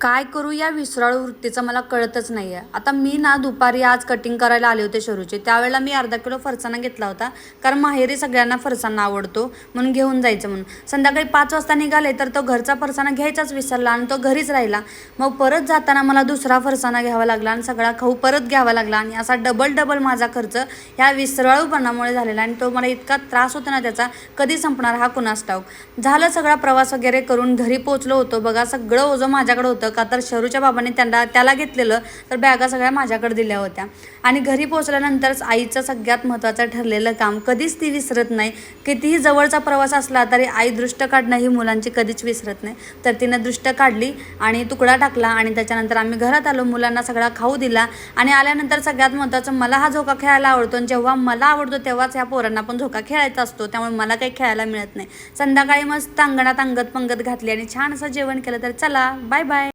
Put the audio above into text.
काय करू या विसराळू वृत्तीचं मला कळतच नाही आहे आता मी ना दुपारी आज कटिंग करायला आले होते शरूचे. त्यावेळेला मी अर्धा किलो फरसाणा घेतला होता. कारण माहेरी सगळ्यांना फरसाणा आवडतो म्हणून घेऊन जायचं म्हणून. संध्याकाळी पाच वाजता निघाले तर तो घरचा फरसाणा घ्यायचाच विसरला आणि तो घरीच राहिला. मग परत जाताना मला दुसरा फरसाणा घ्यावा लागला आणि सगळा खाऊ परत घ्यावा लागला आणि असा डबल डबल माझा खर्च ह्या विसराळूपणामुळे झालेला आणि तो मला इतका त्रास होता ना त्याचा कधी संपणार हा कुणास ठाऊक. झालं सगळा प्रवास वगैरे करून घरी पोचलो होतो. बघा सगळं ओझं माझ्याकडे होतं. का? तर शरूच्या बाबांनी त्यांना त्याला घेतलेलं तर बॅगा सगळ्या माझ्याकडे दिल्या होत्या. आणि घरी पोचल्यानंतरच आईचं सगळ्यात महत्त्वाचं ठरलेलं काम कधीच ती विसरत नाही. कितीही जवळचा प्रवास असला तरी आई दृष्ट काढणं ही मुलांची कधीच विसरत नाही. तर तिनं दृष्ट काढली आणि तुकडा टाकला आणि त्याच्यानंतर आम्ही घरात आलो. मुलांना सगळा खाऊ दिला आणि आल्यानंतर सगळ्यात महत्त्वाचं मला हा झोका खेळायला आवडतो आणि जेव्हा मला आवडतो तेव्हाच ह्या पोरांना पण झोका खेळायचा असतो. त्यामुळे मला काही खेळायला मिळत नाही. संध्याकाळी मस्त अंगणात अंगत पंगत घातली आणि छान असं जेवण केलं तर चला बाय बाय.